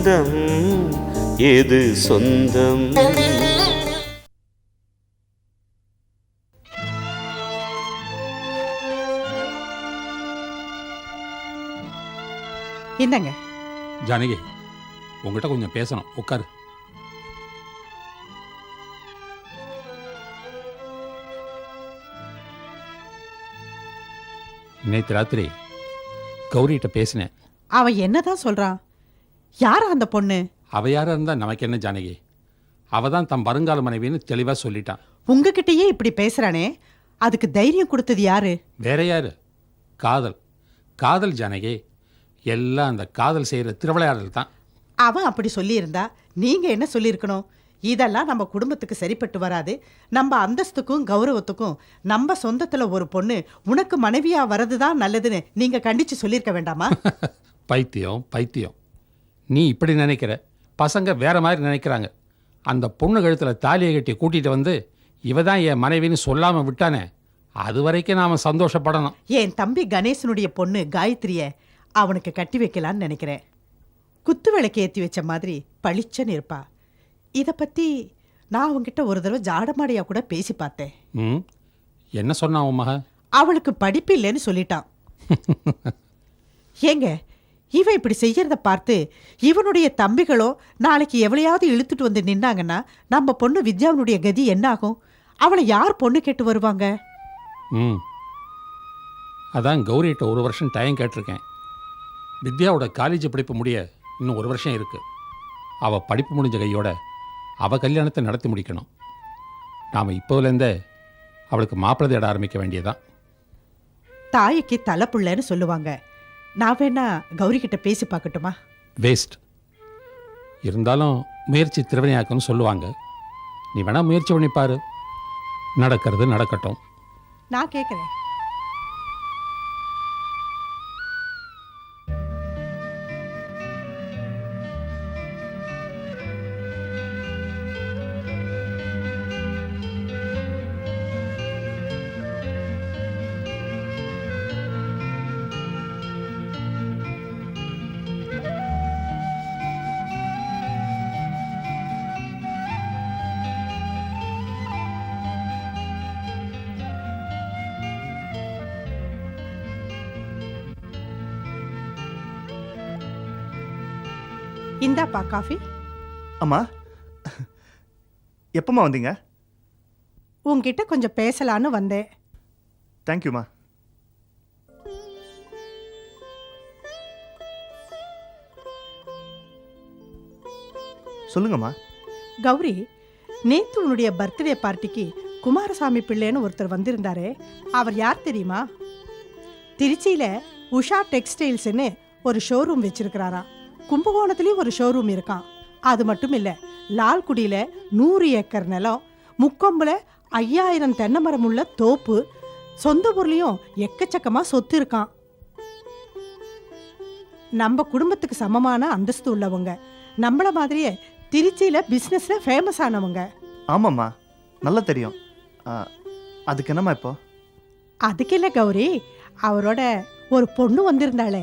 பந்தம் எது சொந்தம்? என்னங்க ஜானகி உங்ககிட்ட கொஞ்சம் பேசணும். உட்காரு. நேற்று ராத்திரி கௌரிகிட்ட பேசினேன். அவன் என்னதான் சொல்றான்? யாரா அந்த பொண்ணு? அவ யாரா இருந்தா நமக்கு என்ன ஜானகி? அவ தான் தன் வருங்கால மனைவின்னு தெளிவா சொல்லிட்டான். உங்ககிட்டயே இப்படி பேசுறானே? அதுக்கு தைரியம் கொடுத்தது யாரு? வேற யாரு? காதல். காதல் ஜானகி எல்லாம் அந்த காதல் செய்யற திருவிளையாடல் தான். அவன் அப்படி சொல்லியிருந்தா நீங்க என்ன சொல்லியிருக்கணும்? இதெல்லாம் நம்ம குடும்பத்துக்கு சரிப்பட்டு வராது. நம்ம அந்தஸ்துக்கும் கௌரவத்துக்கும் நம்ம சொந்தத்துல ஒரு பொண்ணு உனக்கு மனைவியா வரதுதான் நல்லதுன்னு நீங்க கண்டிச்சு சொல்லியிருக்க வேண்டாமா? பைத்தியம் பைத்தியம். நீ இப்படி நினைக்கிற? பசங்க வேற மாதிரி நினைக்கிறாங்க. அந்த பொண்ணு கழுத்துல தாலியை கட்டி கூட்டிட்டு வந்து இவ தான் என் மனைவின்னு சொல்லாம விட்டானே அது வரைக்கும் நாம சந்தோஷப்படணும். என் தம்பி கணேசனுடைய பொண்ணு காயத்ரிய அவனுக்கு கட்டி வைக்கலான்னு நினைக்கிறேன். குத்து விளக்கு ஏற்றி வச்ச மாதிரி பளிச்சன்னு இருப்பா. இதை பற்றி நான் அவங்கிட்ட ஒரு தடவை ஜாடமாடியா கூட பேசி பார்த்தேன். ம். என்ன சொன்னான் உன் மக அவளுக்கு படிப்பு இல்லைன்னு சொல்லிட்டான். ஏங்க இவன் இப்படி செய்யறத பார்த்து இவனுடைய தம்பிகளோ நாளைக்கு எவ்வளையாவது இழுத்துட்டு வந்து நின்னாங்கன்னா நம்ம பொண்ணு வித்யாவினுடைய கதி என்ன ஆகும் அவளை யார் பொண்ணு கேட்டு வருவாங்க? ம். அதான் கௌரிகிட்ட ஒரு வருஷம் டைம் கேட்டிருக்கேன். வித்யாவோட காலேஜ் படிப்பு முடிய இன்னும் ஒரு வருஷம் இருக்கு. அவ படிப்பு முடிஞ்ச கையோட அவ கல்யாணத்தை நடத்தி முடிக்கணும். நாம் இப்போதுலேருந்தே அவளுக்கு மாப்பிள்ளை தேட ஆரம்பிக்க வேண்டியதான் தாய்க்கு தலை புள்ளன்னு சொல்லுவாங்க. நான் வேணா கௌரி கிட்ட பேசி பார்க்கட்டுமா? வேஸ்ட் இருந்தாலும் முயற்சி திருவினையாக்குன்னு சொல்லுவாங்க. நீ வேணா முயற்சி பண்ணி பாரு. நடக்கிறது நடக்கட்டும். நான் கேட்குறேன் இந்தாப்பா காஃபி. அம்மா எப்பம்மா வந்தீங்க? உன்கிட்ட கொஞ்சம் பேசலான்னு வந்தேன். தேங்க்யூம்மா சொல்லுங்கம்மா. கௌரி நேத்து உன்னுடைய பர்த்டே பார்ட்டிக்கு குமாரசாமி பிள்ளைன்னு ஒருத்தர் வந்திருந்தாரே. அவர் யார் தெரியுமா? திருச்சியில உஷா டெக்ஸ்டைல்ஸ்னு ஒரு ஷோரூம் வச்சிருக்கிறாராம். கும்பகோணத்துலயும் ஒரு ஷோரூம் இருக்கான் அது மட்டும் இல்ல லால்குடியில நூறு ஏக்கர் நிலம் முக்கொம்புல ஐயாயிரம் தென்னை மரம் உள்ள தோப்பு சொந்த ஊர்லயும் எக்கச்சக்கமா சொத்து இருக்கான் நம்ம குடும்பத்துக்கு சமமான அந்தஸ்து உள்ளவங்க. நம்மள மாதிரியே திருச்சியில பிசினஸ்ல ஃபேமஸ் ஆனவங்க. ஆமாம்மா நல்லா தெரியும். அதுக்கு என்னம்மா இப்போ? அதுக்கு இல்ல கௌரி அவரோட ஒரு பொண்ணு வந்திருந்தாளே.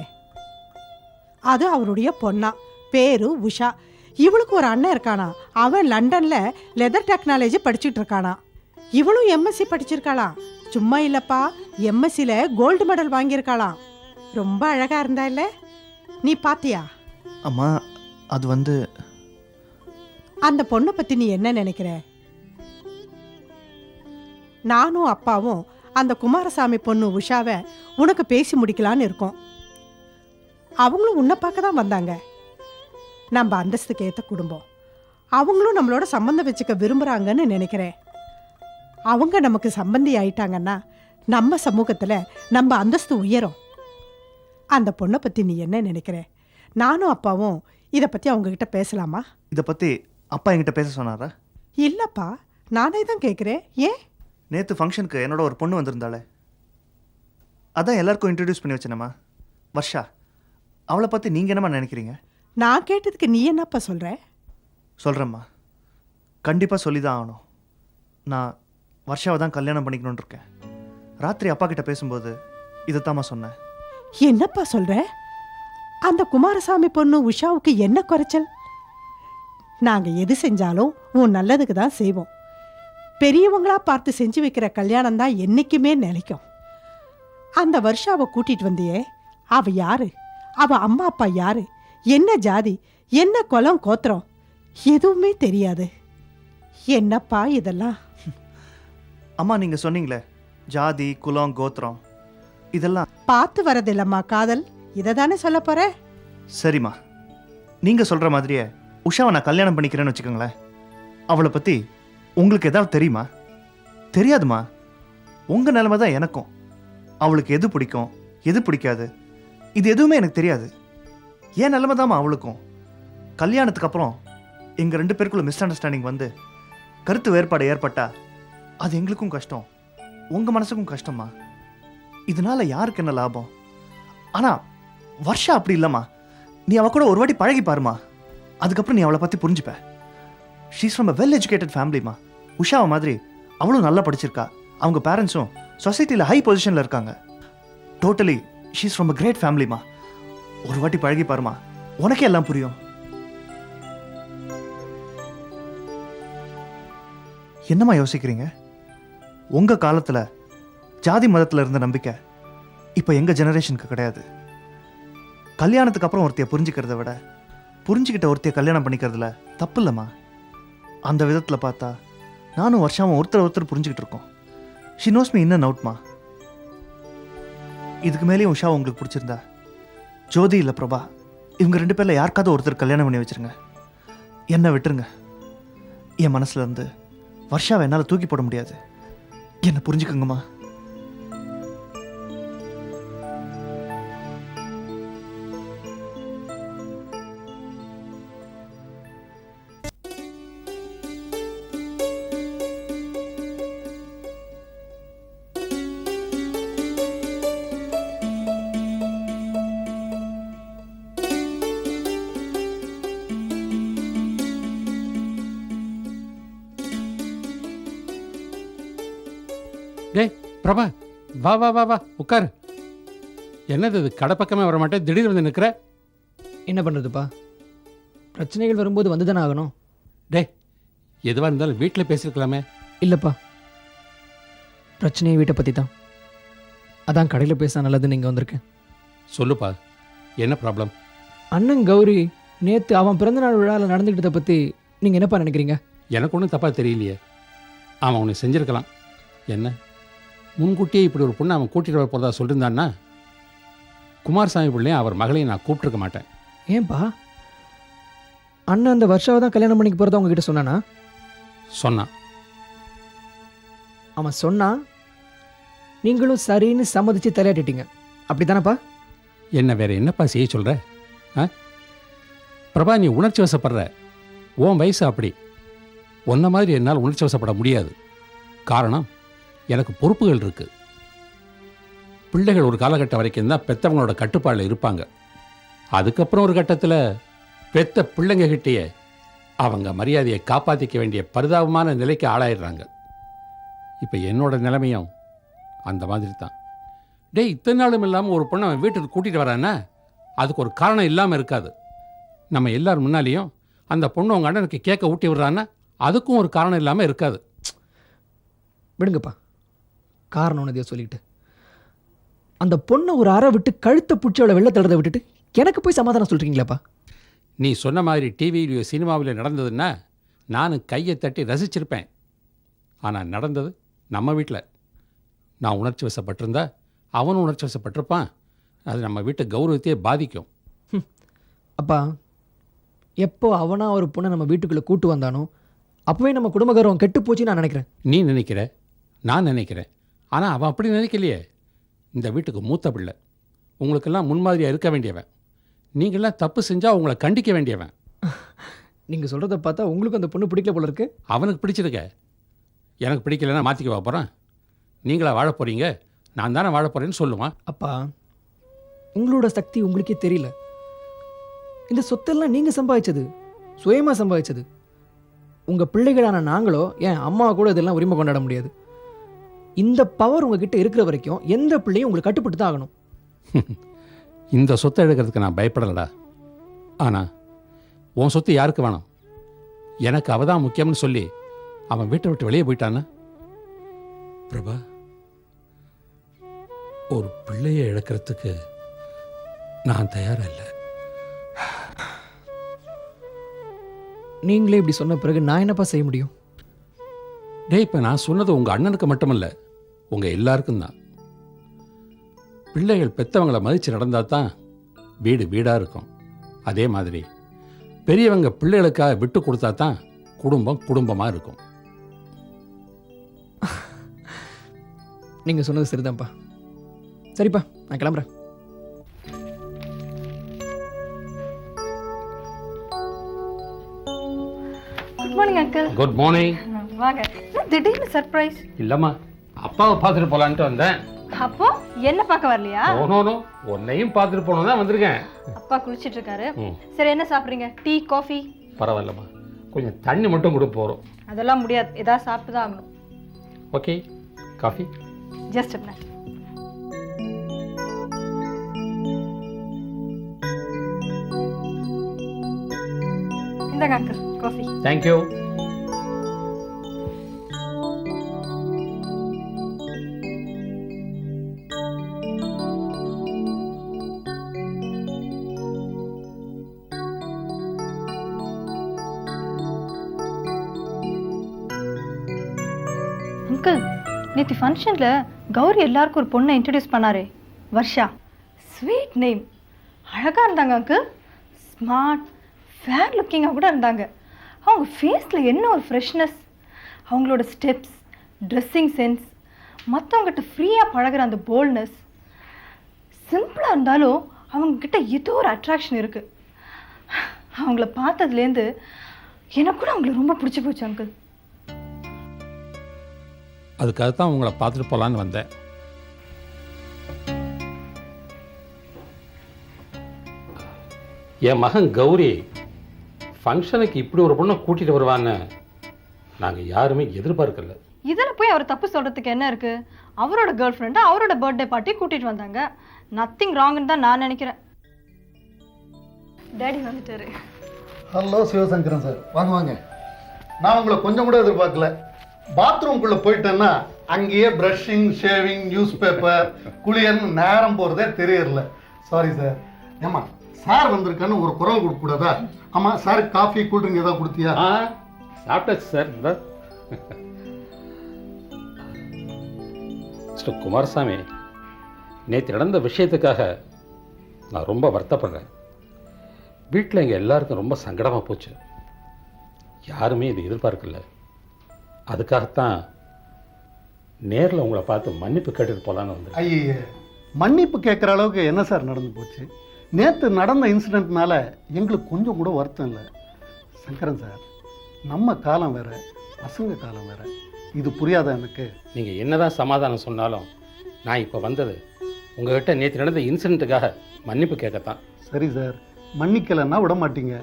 அது அவருடைய பொண்ணா. பேரு உஷா. இவளுக்கு ஒரு அண்ணன் இருக்கானா? அவன் லண்டன்ல லெதர் டெக்னாலஜி படிச்சுட்டு இருக்கானா? இவளும் எம்எஸ்சி படிச்சிருக்காளாம் சும்மா இல்லப்பா. எம்எஸ்சில கோல்டு மெடல் வாங்கியிருக்காளாம். ரொம்ப அழகா இருந்தா இல்ல? நீ பாத்தியா? அம்மா அது வந்து அந்த பொண்ணை பத்தி நீ என்ன நினைக்கிற? நானும் அப்பாவும் அந்த குமாரசாமி பொண்ணு உஷாவை உனக்கு பேசி முடிக்கலான்னு இருக்கோம். அவங்களும் உன்னை பார்க்க தான் வந்தாங்க. நம்ம அந்தஸ்துக்கு ஏற்ற குடும்பம். அவங்களும் நம்மளோட சம்மந்தம் வச்சுக்க விரும்புகிறாங்கன்னு நினைக்கிறேன். அவங்க நமக்கு சம்பந்தி ஆயிட்டாங்கன்னா நம்ம சமூகத்தில் நம்ம அந்தஸ்து உயரும். அந்த பொண்ணை பற்றி நீ என்ன நினைக்கிற? நானும் அப்பாவும் இதை பற்றி அவங்கக்கிட்ட பேசலாமா? இதை பற்றி அப்பா என்கிட்ட பேச சொன்னாரா? இல்லப்பா நானே தான் கேட்குறேன் ஏன்? நேற்று ஃபங்க்ஷனுக்கு என்னோட ஒரு பொண்ணு வந்திருந்தாளே. அதான் எல்லாருக்கும் இன்ட்ரடியூஸ் பண்ணி வச்சேனம்மா. வர்ஷா. அவளை பற்றி நீங்கள் என்னம்மா நினைக்கிறீங்க? நான் கேட்டதுக்கு நீ என்னப்பா சொல்ற? சொல்கிறேம்மா கண்டிப்பாக சொல்லி தான் ஆகணும். நான் வர்ஷாவை தான் கல்யாணம் பண்ணிக்கணும்னு இருக்கேன். ராத்திரி அப்பா கிட்ட பேசும்போது இதைத்தாம்மா சொன்னேன். என்னப்பா சொல்ற? அந்த குமாரசாமி பொண்ணு உஷாவுக்கு என்ன குறைச்சல்? நாங்க எது செஞ்சாலும் உன் நல்லதுக்கு தான் செய்வோம். பெரியவங்களா பார்த்து செஞ்சு வைக்கிற கல்யாணம் தான் என்னைக்குமே நிலைக்கும். அந்த வருஷாவை கூட்டிட்டு வந்தியே அவ யாரு? அவ அம்மா அப்பா யாரு? என்ன ஜாதி? என்ன குலம் கோத்திரம்? எதுவுமே தெரியாது. என்னப்பா இதெல்லாம்? அம்மா நீங்கள் சொன்னீங்களே. ஜாதி குலம் கோத்திரம். இதெல்லாம் பார்த்து வரதில்லம்மா காதல். இதை தானே சொல்ல போற? சரிம்மா. நீங்கள் சொல்கிற மாதிரியே உஷாவை நான் கல்யாணம் பண்ணிக்கிறேன்னு வச்சுக்கோங்களேன். அவளை பற்றி உங்களுக்கு ஏதாவது தெரியுமா? தெரியாதுமா உங்கள் நிலைமை தான் எனக்கும். அவளுக்கு எது பிடிக்கும்? எது பிடிக்காது? இது எதுவுமே எனக்கு தெரியாது. ஏன் நிலைமை தாம்மா அவளுக்கும்? கல்யாணத்துக்கு அப்புறம் எங்கள் ரெண்டு பேருக்குள்ள மிஸ் அண்டர்ஸ்டாண்டிங் வந்து கருத்து வேறுபாடு ஏற்பட்டா அது எங்களுக்கும் கஷ்டம். உங்கள் மனசுக்கும் கஷ்டமா இதனால யாருக்கு என்ன லாபம்? ஆனால் வருஷம் அப்படி இல்லைம்மா. நீ அவள் கூட ஒரு வாட்டி பழகி பாருமா அதுக்கப்புறம் நீ அவளை பற்றி புரிஞ்சுப்ப. She's from a well educated ஃபேமிலிமா உஷாவை மாதிரி அவளும் நல்லா படிச்சிருக்கா. அவங்க பேரண்ட்ஸும் சொசைட்டியில் ஹை பொசிஷனில் இருக்காங்க. Totally she's from a great ஃபேமிலிமா ஒரு வாட்டி பழகி பாருமா. உனக்கே எல்லாம் புரியும். என்னம்மா யோசிக்கிறீங்க? உங்கள் காலத்தில் ஜாதி மதத்தில் இருந்த நம்பிக்கை இப்போ எங்கள் ஜெனரேஷனுக்கு கிடையாது. கல்யாணத்துக்கு அப்புறம் ஒருத்தையை புரிஞ்சுக்கிறத விட புரிஞ்சுக்கிட்ட ஒருத்தைய கல்யாணம் பண்ணிக்கிறதுல தப்பு இல்லைம்மா. அந்த விதத்தில் பார்த்தா நானும் வருஷாவும் ஒருத்தர் ஒருத்தர் புரிஞ்சுக்கிட்டு இருக்கோம். ஷி நோஸ் மீ இன்னும் அவுட்மா இதுக்கு மேலேயும் உஷா உங்களுக்கு பிடிச்சிருந்தா? ஜோதி இல்லை பிரபா. இவங்க ரெண்டு பேரில் யாருக்காவது ஒருத்தர் கல்யாணம் பண்ணி வச்சிருங்க. என்னை விட்டுருங்க. என் மனசுலேருந்து இருந்து வர்ஷாவை என்னால் தூக்கி போட முடியாது. என்னை புரிஞ்சுக்கோங்கம்மா. டேய் பிரபா வா வா வா வா உட்காரு. என்னது இது? கடை பக்கமே வர மாட்டேன் திடீர்னு வந்து நிற்கிற என்ன பண்ணுறதுப்பா பிரச்சனைகள் வரும்போது வந்து தானே ஆகணும். டேய் எதுவாக இருந்தாலும் வீட்டில் பேசியிருக்கலாமே இல்லைப்பா. பிரச்சனையை வீட்டை பற்றி தான். அதான் கடையில் பேச நல்லதுன்னு இங்கே வந்திருக்கேன். சொல்லுப்பா என்ன ப்ராப்ளம் அண்ணன் கௌரி நேற்று அவன் பிறந்தநாள் விழாவில் நடந்துக்கிட்டதை பற்றி நீங்கள் என்னப்பா நினைக்கிறீங்க? எனக்கு ஒன்றும் தப்பாக தெரியலையே. அவன் உன்னை செஞ்சிருக்கலாம். என்ன? முன்கூட்டியே இப்படி ஒரு பொண்ணை அவன் கூட்டிகிட்டு வர போகிறதா சொல்லியிருந்தான்னா குமாரசாமி பிள்ளையும் அவர் மகளையும் நான் கூப்பிட்டுருக்க மாட்டேன். ஏன்பா? அண்ணன் அந்த வருஷாவை தான் கல்யாணம் பண்ணிக்க போகிறதா உங்ககிட்ட சொன்னானா? சொன்னான். அவன் சொன்னான் நீங்களும் சரின்னு சம்மதிச்சு தலையாட்டிட்டீங்க. அப்படி தானப்பா என்ன வேற என்னப்பா செய்ய சொல்கிற ஆ? பிரபா நீ உணர்ச்சி வசப்படுற. உன் வயசு அப்படி. உன்ன மாதிரி என்னால் உணர்ச்சி வசப்பட முடியாது. காரணம் எனக்கு பொறுப்புகள் இருக்கு. பிள்ளைகள் ஒரு காலகட்டம் வரைக்கும் தான் பெத்தவங்களோட கட்டுப்பாடில் இருப்பாங்க. அதுக்கப்புறம் ஒரு கட்டத்தில் பெத்த பிள்ளைங்க கிட்டேயே அவங்க மரியாதையை காப்பாற்றிக்க வேண்டிய பரிதாபமான நிலைக்கு ஆளாயிடுறாங்க. இப்போ என்னோட நிலைமையும் அந்த மாதிரி தான் டேய் இத்தனை நாளும் இல்லாமல் ஒரு பொண்ணை அவன் வீட்டுக்கு கூட்டிகிட்டு வரான்னா அதுக்கு ஒரு காரணம் இல்லாமல் இருக்காது. நம்ம எல்லார் முன்னாலேயும் அந்த பொண்ணு உங்கள் அண்ணனுக்கு கேட்க ஊட்டி விடுறான்னா அதுக்கும் ஒரு காரணம் இல்லாமல் இருக்காது. விடுங்கப்பா. காரணம் ஒன்றதையோ சொல்லிட்டு அந்த பொண்ணை ஒரு அறை விட்டு கழுத்தை பிடிச்சி அவளை வெள்ள தடுறதை விட்டுட்டு எனக்கு போய் சமாதானம் சொல்கிறீங்களாப்பா நீ சொன்ன மாதிரி டிவியிலையோ சினிமாவிலையோ நடந்ததுன்னா நானும் கையை தட்டி ரசிச்சிருப்பேன். ஆனால் நடந்தது நம்ம வீட்டில் நான் உணர்ச்சி வசப்பட்டிருந்தா அவனும் உணர்ச்சி வசப்பட்டிருப்பான். அது நம்ம வீட்டு கௌரவத்தையே பாதிக்கும். அப்பா எப்போ அவனா ஒரு பொண்ணை நம்ம வீட்டுக்குள்ளே கூட்டு வந்தானோ அப்போவே நம்ம குடும்ப கௌரவம் கெட்டு போச்சுன்னு நான் நினைக்கிறேன். நீ நினைக்கிற? நான் நினைக்கிறேன். ஆனால் அவன் அப்படி நினைக்கலையே. இந்த வீட்டுக்கு மூத்த பிள்ளை. உங்களுக்கெல்லாம் முன்மாதிரியாக இருக்க வேண்டியவன். நீங்களாம் தப்பு செஞ்சால் உங்களை கண்டிக்க வேண்டியவன். நீங்கள் சொல்கிறத பார்த்தா உங்களுக்கு அந்த பொண்ணு பிடிக்கல போல இருக்கு. அவனுக்கு பிடிச்சிருக்க. எனக்கு பிடிக்கலன்னா மாற்றிக்க போகிறேன் நீங்களா வாழ போகிறீங்க நான் தானே வாழ போகிறேன்னு சொல்லுவான். அப்பா உங்களோட சக்தி உங்களுக்கே தெரியல. இந்த சொத்தெல்லாம் நீங்கள் சம்பாதிச்சது சுயமாக சம்பாதிச்சது. உங்கள் பிள்ளைகளான நாங்களோ ஏன் அம்மா கூட இதெல்லாம் உரிமை கொண்டாட முடியாது. இந்த பவர் உங்ககிட்ட இருக்கிற வரைக்கும் எந்த பிள்ளையும் உங்களுக்கு கட்டுப்பட்டு தான் ஆகணும். இந்த சொத்தை எடுக்கிறதுக்கு நான் பயப்படலடா. ஆனால் உன் சொத்து யாருக்கு வேணும்? எனக்கு அவ தான் முக்கியம்னு சொல்லி அவன் வீட்டை விட்டு வெளியே போயிட்டான்னா? பிரபா ஒரு பிள்ளையை இழக்கிறதுக்கு நான் தயாரா இல்லை நீங்களே இப்படி சொன்ன பிறகு நான் என்னப்பா செய்ய முடியும்? டேய் இப்போ நான் சொன்னது உங்கள் அண்ணனுக்கு மட்டுமல்ல. உங்கள் எல்லாருக்கும் தான். பிள்ளைகள் பெத்தவங்களை மதித்து நடந்தால் தான் வீடு வீடாக இருக்கும். அதே மாதிரி பெரியவங்க பிள்ளைகளுக்காக விட்டு கொடுத்தா தான் குடும்பம் குடும்பமாக இருக்கும். நீங்கள் சொன்னது சரிதான்ப்பா. சரிப்பா நான் கிளம்புறேன். Good morning uncle good morning வாங்க. திடீர்னு சர்ப்ரைஸ் இல்லைம்மா. அப்பாவை பார்த்துட்டு போகலான்ட்டு வந்தேன். அப்போ என்ன பார்க்க வரலையா? ஓனோனோ உன்னையும் பார்த்துட்டு போகணும் தான் வந்திருக்கேன். அப்பா குளிச்சிட்டு இருக்காரு சரி என்ன சாப்பிடுறீங்க? Tea coffee? பரவாயில்லம்மா. கொஞ்சம் தண்ணி மட்டும் கொடு போகிறோம் அதெல்லாம் முடியாது. ஏதாவது சாப்பிட்டு தான் ஆகணும். Okay. Coffee? Just a minute. இந்தாங்க அங்கிள் காஃபி. தேங்க்யூ நேற்று ஃபங்க்ஷனில் கௌரி எல்லாருக்கும் ஒரு பொண்ணை இன்ட்ரடியூஸ் பண்ணாரே. வர்ஷா. ஸ்வீட் நேம் அழகாக இருந்தாங்க அங்கு. ஸ்மார்ட் ஃபேர் லுக்கிங்காக கூட இருந்தாங்க. அவங்க ஃபேஸில் என்ன ஒரு ஃப்ரெஷ்னஸ் அவங்களோட ஸ்டெப்ஸ் ட்ரெஸ்ஸிங் சென்ஸ் மற்றவங்ககிட்ட ஃப்ரீயாக பழகுற அந்த போல்ட்னஸ் சிம்பிளாக இருந்தாலும் அவங்கக்கிட்ட ஏதோ ஒரு அட்ராக்ஷன் இருக்குது அவங்கள பார்த்ததுலேருந்து எனக்கு கூட அவங்கள ரொம்ப பிடிச்சி போச்சு அங்கிள் அதுக்காக தான் உங்களை பார்த்துட்டு போகலான்னு வந்தேன். என் மகன் கௌரி ஃபங்க்ஷனுக்கு இப்படி ஒரு பொண்ணை கூட்டிகிட்டு வருவான்னு நாங்கள் யாருமே எதிர்பார்க்கல. இதில் போய் அவர் தப்பு சொல்கிறதுக்கு என்ன இருக்குது அவரோட கேர்ள் ஃப்ரெண்டை அவரோட பர்த்டே பார்ட்டி கூட்டிகிட்டு வந்தாங்க. நத்திங் ராங்னு தான் நான் நினைக்கிறேன். டேடி வந்துட்டாரு. ஹலோ சிவசங்கரன் சார் வாங்க வாங்க. நான் உங்களை கொஞ்சம் கூட எதிர்பார்க்கல. பாத்ரூம்குள்ளே போயிட்டேன்னா அங்கேயே ப்ரஷிங் ஷேவிங் நியூஸ் பேப்பர் குளியல்னு நேரம் போகிறதே தெரியல சாரி சார் ஏம்மா சார் வந்திருக்கான்னு ஒரு குரல் கொடுக்கக்கூடாதா? ஆமாம் சார் காஃபி கூல்ட்ரிங்க் ஏதாவது கொடுத்தியா? ஆ சாப்பிட்டாச்சு சார் இந்த. மிஸ்டர் குமாரசாமி நேற்று நடந்த விஷயத்துக்காக நான் ரொம்ப வருத்தப்படுறேன். வீட்டில் எங்கள் எல்லாருக்கும் ரொம்ப சங்கடமாக போச்சு. யாருமே இது எதிர்பார்க்கல. அதுக்காகத்தான் நேரில் உங்களை பார்த்து மன்னிப்பு கேட்டுட்டு போகலான்னு வந்தேன். ஐயே மன்னிப்பு கேட்குற அளவுக்கு என்ன சார் நடந்து போச்சு? நேற்று நடந்த இன்சிடெண்ட்னால எங்களுக்கு கொஞ்சம் கூட வருத்தம் இல்லை. சங்கரன் சார் நம்ம காலம் வேற பசங்க காலம் வேற. இது புரியாதா எனக்கு? நீங்கள் என்னதான் சமாதானம் சொன்னாலும் நான் இப்போ வந்தது உங்ககிட்ட நேற்று நடந்த இன்சிடெண்ட்டுக்காக மன்னிப்பு கேட்கத்தான் சரி சார் மன்னிக்கலைன்னா விட மாட்டீங்க.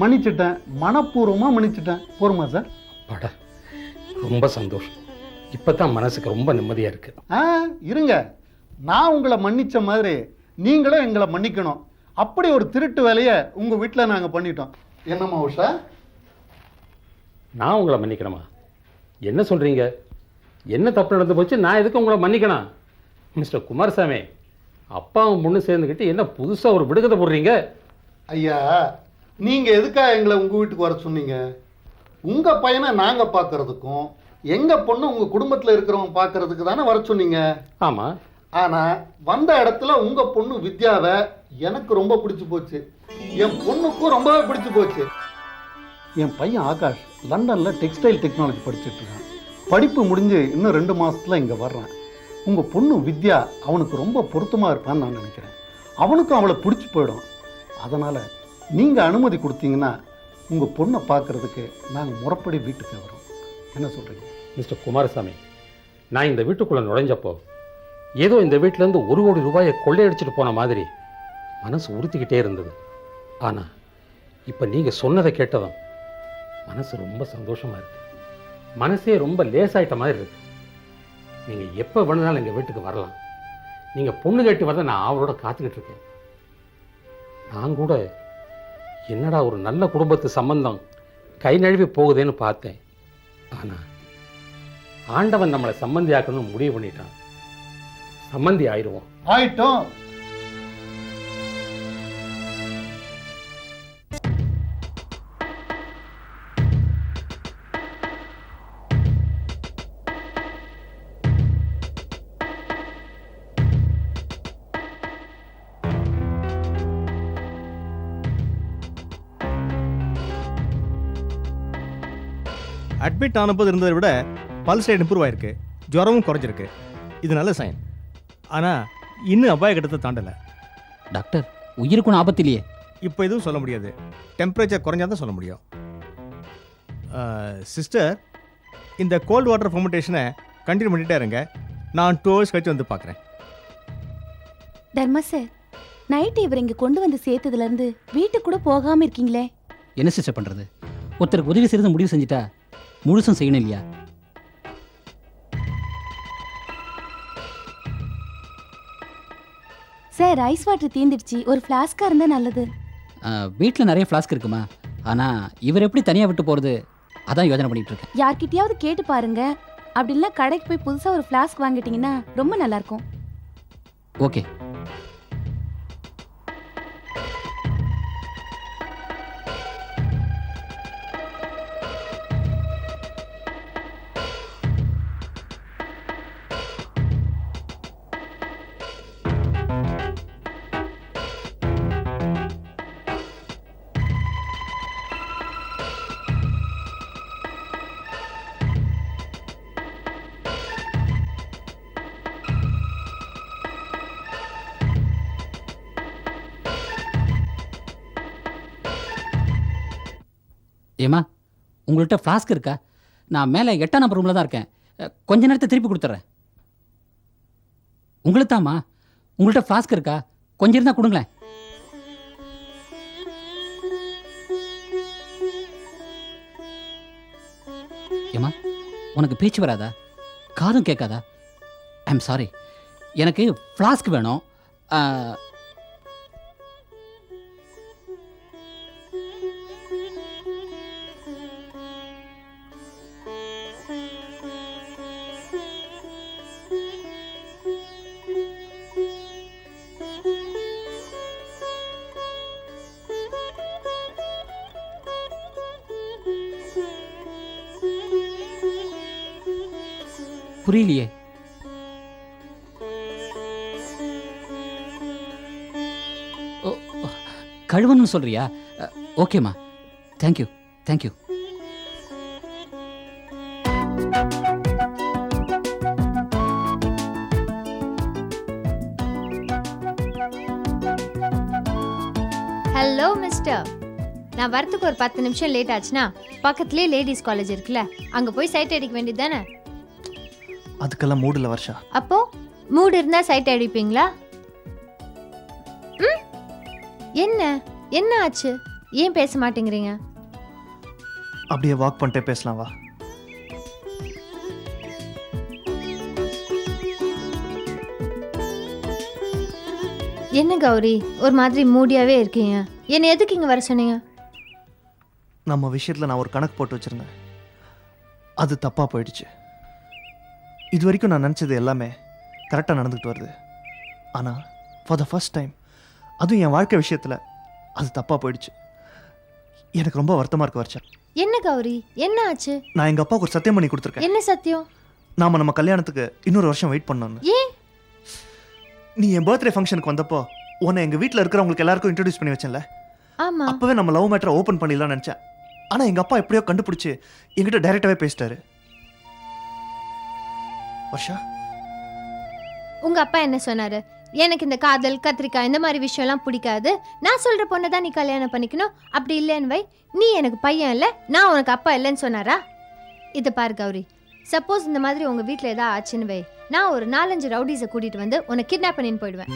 மன்னிச்சிட்டேன் மனப்பூர்வமாக மன்னிச்சிட்டேன். போருமா சார்? பட ரொம்ப சந்தோஷம். இப்போ தான் மனசுக்கு ரொம்ப நிம்மதியாக இருக்குது ஆ இருங்க. நான் உங்களை மன்னிச்ச மாதிரி நீங்களும் எங்களை மன்னிக்கணும். அப்படி ஒரு திருட்டு வேலையை உங்கள் வீட்டில் நாங்கள் பண்ணிட்டோம். என்னம்மா உஷா நான் உங்களை மன்னிக்கணுமா? என்ன சொல்கிறீங்க என்ன தப்பு நடந்து போச்சு? நான் எதுக்கு உங்களை மன்னிக்கணும்? மிஸ்டர் குமாரசாமி அப்பாவும் பொண்ணு சேர்ந்துக்கிட்டு என்ன புதுசாக ஒரு விடுகதை போடுறீங்க? ஐயா நீங்கள் எதுக்காக எங்களை உங்கள் வீட்டுக்கு வர சொன்னீங்க? உங்கள் பையனை நாங்கள் பார்க்கறதுக்கும் எங்கள் பொண்ணு உங்கள் குடும்பத்தில் இருக்கிறவங்க பார்க்கறதுக்கு தானே வர சொன்னீங்க? ஆமாம் ஆனால் வந்த இடத்துல உங்கள் பொண்ணு வித்யாவை எனக்கு ரொம்ப பிடிச்சி போச்சு. என் பொண்ணுக்கும் ரொம்பவே பிடிச்சி போச்சு. என் பையன் ஆகாஷ் லண்டனில் டெக்ஸ்டைல் டெக்னாலஜி படிச்சுட்டு இருக்கான். படிப்பு முடிஞ்சு இன்னும் ரெண்டு மாசத்துல இங்கே வர்றான். உங்கள் பொண்ணு வித்யா அவனுக்கு ரொம்ப பொருத்தமாக இருப்பான்னு நான் நினைக்கிறேன். அவனுக்கும் அவளை பிடிச்சி போயிடும். அதனால் நீங்கள் அனுமதி கொடுத்தீங்கன்னா உங்கள் பொண்ணை பார்க்கறதுக்கு நாங்கள் முறப்படி வீட்டுக்கு வரோம். என்ன சொல்கிறீங்க மிஸ்டர் குமாரசாமி நான் இந்த வீட்டுக்குள்ளே நுழைஞ்சப்போ ஏதோ இந்த வீட்டிலேருந்து ஒரு கோடி ரூபாயை கொள்ளையடிச்சிட்டு போன மாதிரி மனசு உறுத்திக்கிட்டே இருந்தது. ஆனால் இப்போ நீங்கள் சொன்னதை கேட்டதும் மனசு ரொம்ப சந்தோஷமாக இருக்குது மனசே ரொம்ப லேசாயிட்ட மாதிரி இருக்குது நீங்கள் எப்போ வேணுனாலும் எங்கள் வீட்டுக்கு வரலாம். நீங்கள் பொண்ணு கேட்டு வரத நான் அவரோட காத்துக்கிட்டு இருக்கேன். நான் கூட என்னடா ஒரு நல்ல குடும்பத்து சம்பந்தம்? கை நழுவி போகுதேன்னு பார்த்தேன். ஆனால் ஆண்டவன் நம்மளை சம்மந்தி ஆக்கணும்னு முடிவு பண்ணிட்டான். சம்மந்தி ஆயிடுவோம் ஆயிட்டோம். அட்மிட் ஆனபோது இருந்ததை விட பல்ஸ் ரேட் இம்ப்ரூவ் ஆயிருக்கு ஜுரமும் குறைஞ்சிருக்கு. இது நல்ல சைன் ஆனால் இன்னும் அபாய கட்டத்தை தாண்டலை. டாக்டர் உயிருக்கும் ஆபத்து இல்லையே. இப்போ எதுவும் சொல்ல முடியாது. டெம்பரேச்சர் குறைஞ்சா தான் சொல்ல முடியும். சிஸ்டர் இந்த கோல்டு வாட்டர் ஃபர்மெண்டேஷனை கண்டினியூ பண்ணிட்டே இருங்க. நான் டூ ஹவர்ஸ் கழிச்சு வந்து பார்க்குறேன். தர்மா சார் நைட்டு இவர் இங்க கொண்டு வந்து சேர்த்ததுல இருந்து வீட்டுக்கு கூட போகாம இருக்கீங்களே? என்ன சிஸ்டர் பண்ணுறது ஒருத்தருக்கு உதவி செய்கிறது முடிவு செஞ்சுட்டா? முழுசும் செய்யணும் இல்லையா? சார் ஐஸ் வாட்டர் தீந்துடுச்சு. ஒரு ஃப்ளாஸ்கா இருந்தா நல்லது. வீட்டில் நிறைய ஃப்ளாஸ்க் இருக்குமா? ஆனால் இவர் எப்படி தனியாக விட்டு போகிறது அதான் யோசனை பண்ணிட்டு இருக்கேன். யார்கிட்டயாவது கேட்டு பாருங்க. அப்படி இல்ல கடைக்கு போய் புதுசா ஒரு ஃப்ளாஸ்க் வாங்கிட்டீங்கன்னா ரொம்ப நல்லா இருக்கும். ஓகே. ஏமா உங்கள்கிட்ட ஃப்ளாஸ்க் இருக்கா? நான் மேலே எட்டாம் நம்பர் ரூமில் தான் இருக்கேன். கொஞ்ச நேரத்தை திருப்பி கொடுத்துட்றேன். உங்களுக்கு உங்கள்கிட்ட ஃப்ளாஸ்க் இருக்கா? கொஞ்சம் இருந்தால் கொடுங்களேன். ஏமா உனக்கு பேச்சு வராதா? காதும் கேட்காதா? ஐம் சாரி எனக்கு ஃப்ளாஸ்க் வேணும். புரியலையே. ஓ, கழுவணும்னு சொல்றியா? ஓகேம்மா. தேங்க்யூ தேங்க்யூ ஹலோ மிஸ்டர் நான் வரத்துக்கு ஒரு பத்து நிமிஷம் லேட் ஆச்சுன்னா பக்கத்துலேயே லேடிஸ் காலேஜ் இருக்குல்ல அங்கே போய் சைட் அடிக்க வேண்டியது தானே? அதுக்கெல்லாம் மூடில் வருஷா. அப்போ மூடு இருந்தால் சைட் அடிப்பீங்களா? ம்? என்ன? என்ன ஆச்சு? ஏன் பேச மாட்டேங்கிறீங்க? அப்படியே வாக் பண்ணிட்டே பேசலாம் வா. என்ன கௌரி? ஒரு மாதிரி மூடியாவே இருக்கீங்க. என்னை எதுக்கு இங்கே வர சொன்னீங்க? நம்ம விஷயத்தில் நான் ஒரு கணக்கு போட்டு வச்சுருந்தேன். அது தப்பாக போயிடுச்சு. இது வரைக்கும் நான் நினச்சது எல்லாமே கரெக்டாக நடந்துக்கிட்டு வருது. ஆனால் ஃபார் த ஃபர்ஸ்ட் டைம் அதுவும் என் வாழ்க்கை விஷயத்தில் அது தப்பாக போயிடுச்சு. எனக்கு ரொம்ப வருத்தமாக இருக்கு வருஷா. என்ன கௌரி? என்ன ஆச்சு? நான் எங்கள் அப்பாவுக்கு ஒரு சத்தியம் பண்ணி கொடுத்துருக்கேன். என்ன சத்தியம்? நாம நம்ம கல்யாணத்துக்கு இன்னொரு வருஷம் வெயிட் பண்ணோன்னு ஏன்? நீ என் பர்த்டே ஃபங்க்ஷனுக்கு வந்தப்போ உன்னை எங்கள் வீட்டில் இருக்கிறவங்களுக்கு எல்லாருக்கும் இன்ட்ரடியூஸ் பண்ணி வச்சேன்ல. ஆமா. அப்பவே நம்ம லவ் மேட்டரை ஓப்பன் பண்ணிடலாம்னு நினச்சேன். ஆனால் எங்கள் அப்பா எப்படியோ கண்டுபிடிச்சி என்கிட்ட டைரெக்டாகவே பேசிட்டாரு. வர்ஷா? உங்க அப்பா என்ன சொன்னாரு? எனக்கு இந்த காதல் கத்திரிக்காய் இந்த மாதிரி விஷயம்லாம் பிடிக்காது. நான் சொல்ற பொண்ணை தான் நீ கல்யாணம் பண்ணிக்கணும். அப்படி இல்லைன்னு வை. நீ எனக்கு பையன் இல்லை. நான் உனக்கு அப்பா இல்லைன்னு சொன்னாரா? இதை பாரு கௌரி. சப்போஸ் இந்த மாதிரி உங்க வீட்டில் ஏதாவது ஆச்சுன்னு வை. நான் ஒரு நாலஞ்சு ரவுடிஸை கூட்டிட்டு வந்து உன்னை கிட்னாப் பண்ணின்னு போயிடுவேன்.